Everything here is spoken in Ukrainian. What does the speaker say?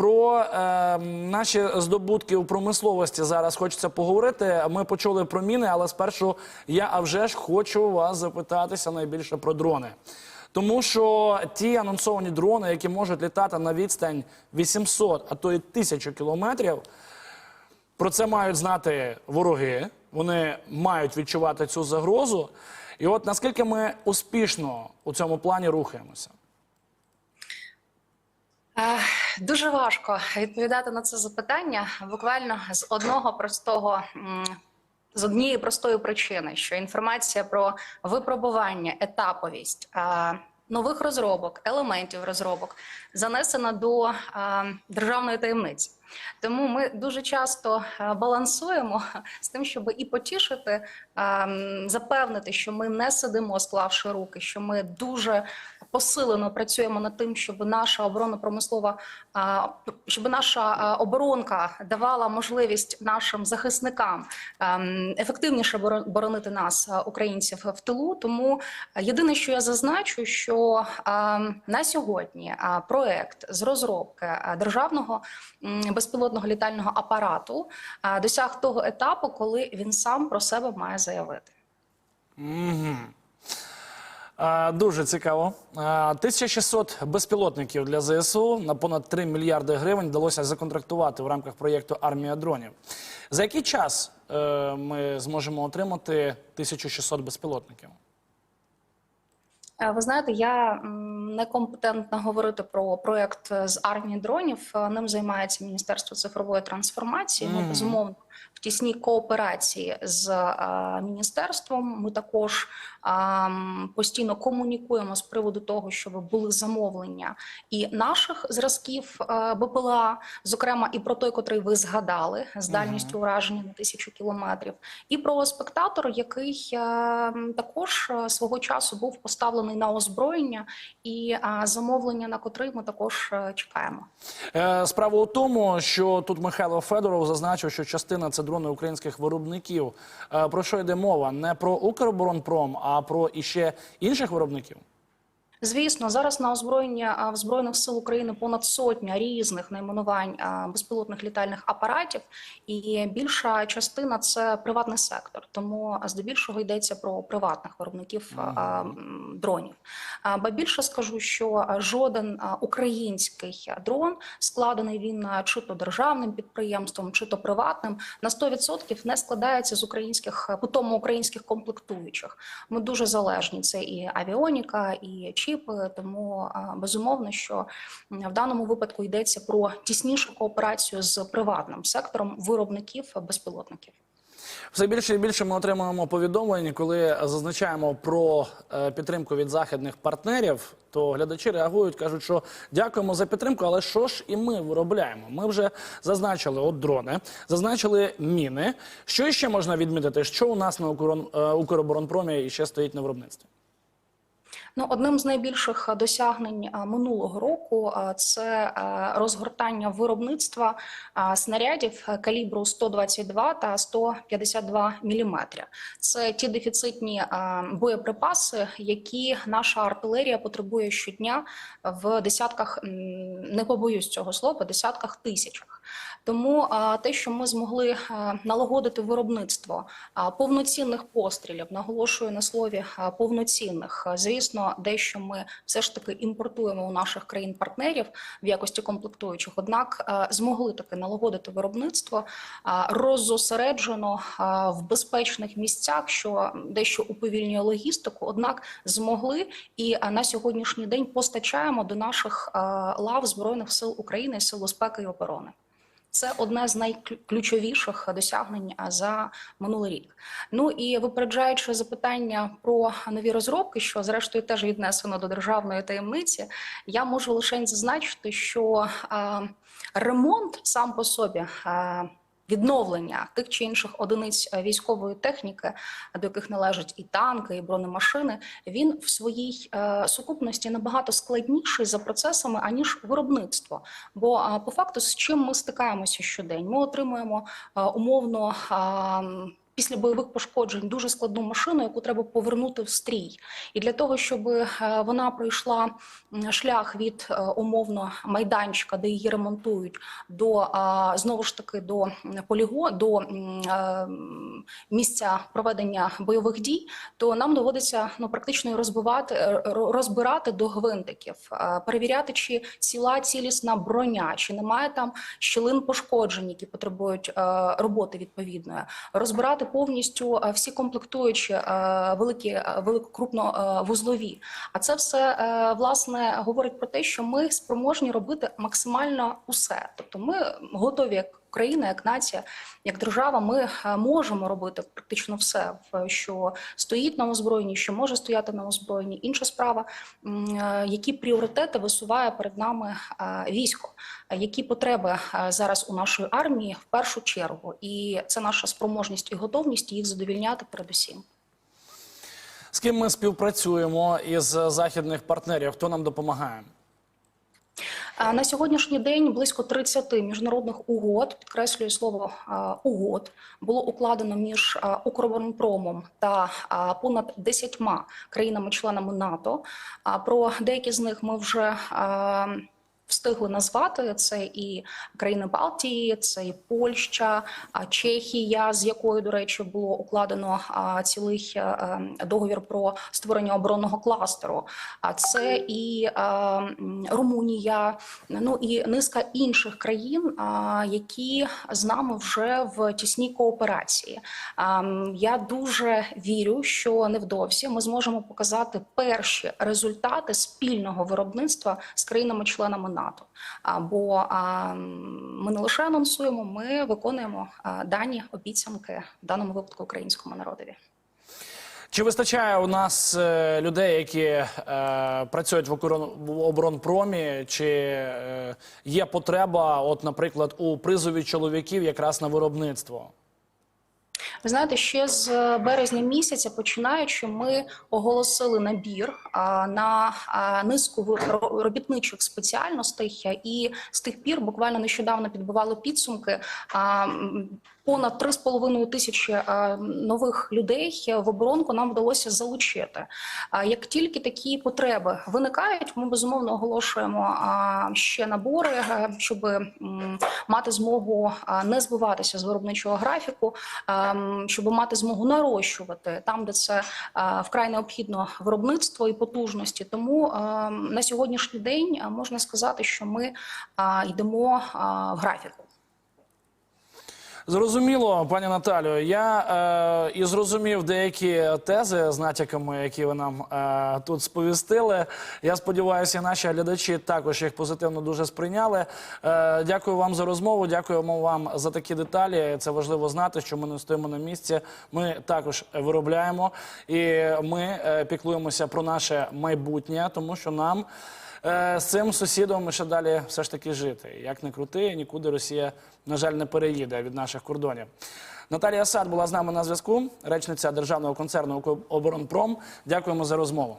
про е, наші здобутки у промисловості зараз хочеться поговорити. Ми почули про міни, але спершу я а вже ж хочу вас запитатися найбільше про дрони. Тому що ті анонсовані дрони, які можуть літати на відстань 800, а то й 1000 кілометрів, про це мають знати вороги. Вони мають відчувати цю загрозу. І от наскільки ми успішно у цьому плані рухаємося? Е, Дуже важко відповідати на це запитання буквально з одного простого. З однієї простої причини, що інформація про випробування, етаповість е, нових розробок, елементів розробок занесена до е, державної таємниці. Тому ми дуже часто е, балансуємо з тим, щоб і потішити, е, запевнити, що ми не сидимо, склавши руки, що ми дуже посилено працюємо над тим, щоб наша оборонно-промислова, щоб наша оборонка давала можливість нашим захисникам ефективніше боро- боронити нас, українців, в тилу. Тому е, єдине, що я зазначу, що на сьогодні проект з розробки державного м, безпілотного літального апарату досяг того етапу, коли він сам про себе має заявити. Е, Дуже цікаво. Е, 1600 безпілотників для ЗСУ на понад 3 мільярди гривень вдалося законтрактувати в рамках проєкту Армія дронів. За який час е, ми зможемо отримати 1600 безпілотників? Е, Ви знаєте, я м, некомпетентна говорити про проект з армії дронів. Ним займається Міністерство цифрової трансформації. Ми безумовно в тісній кооперації з е, міністерством. Ми також е, постійно комунікуємо з приводу того, щоб були замовлення і наших зразків е, БПЛА, зокрема і про той, котрий ви згадали, з дальністю ураження на тисячу кілометрів, і про спектатор, який також свого часу був поставлений на озброєння, і замовлення на котрий ми також чекаємо. Справа у тому, що тут Михайло Федоров зазначив, що частина це дрони українських виробників. Е, Про що йде мова? Не про Укроборонпром, а про іще інших виробників. Звісно, зараз на озброєння в збройних сил України понад сотня різних найменувань безпілотних літальних апаратів, і більша частина це приватний сектор. Тому здебільшого йдеться про приватних виробників дронів. Ба більше скажу, що жоден український дрон складений він чи то державним підприємством, чи то приватним, на 100% не складається з українських питомо українських комплектуючих. Ми дуже залежні. Це і авіоніка, і чіпи. Тому безумовно, що в даному випадку йдеться про тіснішу кооперацію з приватним сектором виробників безпілотників. Все більше і більше ми отримуємо повідомлень, коли зазначаємо про е, підтримку від західних партнерів, то глядачі реагують, кажуть, що дякуємо за підтримку, але що ж і ми виробляємо? Ми вже зазначили от дрони, зазначили міни. Що ще можна відмітити? Що у нас на е, Укроборонпромі ще стоїть на виробництві? Ну, одним з найбільших досягнень минулого року це розгортання виробництва снарядів калібру 122 та 152 мм. Це ті дефіцитні боєприпаси, які наша артилерія потребує щодня в десятках, не побоюсь цього слова, десятках тисячах. Тому те, що ми змогли налагодити виробництво повноцінних пострілів, наголошую на слові повноцінних. Звісно, дещо ми все ж таки імпортуємо у наших країн-партнерів в якості комплектуючих. Однак змогли таки налагодити виробництво роззосереджено в безпечних місцях, що дещо уповільнює логістику. Однак змогли і на сьогоднішній день постачаємо до наших лав збройних сил України сил безпеки і оборони. Це одне з найключовіших досягнень за минулий рік. Ну і випереджаючи запитання про нові розробки, що зрештою теж віднесено до державної таємниці, я можу лише зазначити, що е, ремонт сам по собі. А, Відновлення тих чи інших одиниць е, військової техніки, до яких належать і танки, і бронемашини, він в своїй е, сукупності набагато складніший за процесами аніж виробництво. Бо по факту з чим ми стикаємося щодень? Ми отримуємо е, умовно. Після бойових пошкоджень дуже складну машину, яку треба повернути в стрій. І для того, щоб е, вона пройшла шлях від е, умовно майданчика, де її ремонтують, до знову ж таки до поліго, до е, місця проведення бойових дій, то нам доводиться ну практично розбивати, розбирати до гвинтиків, перевіряти, чи ціла цілісна броня, чи немає там щілин пошкоджень, які потребують роботи відповідної, розбирати повністю е, всі комплектуючі е, великі, е, велико крупно е, вузлові. А це все власне говорить про те, що ми спроможні робити максимально усе. Тобто, ми готові як Україна, як нація, як держава, ми е, можемо робити практично все, що стоїть на озброєнні, що може стояти на озброєнні. Інша справа, е, які пріоритети висуває перед нами е, військо, які потреби зараз у нашої армії в першу чергу, і це наша спроможність і готовність їх задовільняти передусім. З ким ми співпрацюємо із західних партнерів? Хто нам допомагає? Е, На сьогоднішній день близько 30 міжнародних угод, підкреслюю слово е, угод, було укладено між е, Укроборонпромом та понад 10 країнами-членами НАТО. Про деякі з них ми вже встигли назвати. Це і країни Балтії, це і Польща, Чехія, з якою, до речі, було укладено цілий е, е, договір про створення оборонного кластеру. А це і е, Румунія, ну і низка інших країн, які з нами вже в тісній кооперації. Я дуже вірю, що невдовзі ми зможемо показати перші результати спільного виробництва з країнами-членами НАТО. А, Бо ми не лише анонсуємо, ми виконуємо дані обіцянки в даному випадку українському народові. Чи вистачає у нас е, людей, які е, працюють в оборонпромі? Чи е, є потреба, от, наприклад, у призові чоловіків якраз на виробництво? Ви знаєте, ще з березня місяця, починаючи, ми оголосили набір на низку робітничих спеціальностей, і з тих пір буквально нещодавно підбивали підсумки. Понад 3,5 тисячі нових людей в оборонку нам вдалося залучити. Як тільки такі потреби виникають, ми безумовно оголошуємо ще набори, е, щоб мати змогу не збиватися з виробничого графіку, щоб мати змогу нарощувати там, де це е, вкрай необхідно виробництво і потужності. Тому на сьогоднішній день е, можна сказати, що ми е, йдемо е, в графіку. Зрозуміло, пані Наталю. Я е, і зрозумів деякі тези з натяками, які ви нам е, тут сповістили. Я сподіваюся, наші глядачі також їх позитивно дуже сприйняли. Е, дякую вам за розмову. Дякуємо вам за такі деталі. Це важливо знати, що ми не стоїмо на місці. Ми також виробляємо і ми е, піклуємося про наше майбутнє, тому що нам. Е, З цим сусідом ще далі все ж таки жити. Як не крути, нікуди Росія, на жаль, не переїде від наших кордонів. Наталія Сад була з нами на зв'язку, речниця державного концерну «Оборонпром». Дякуємо за розмову.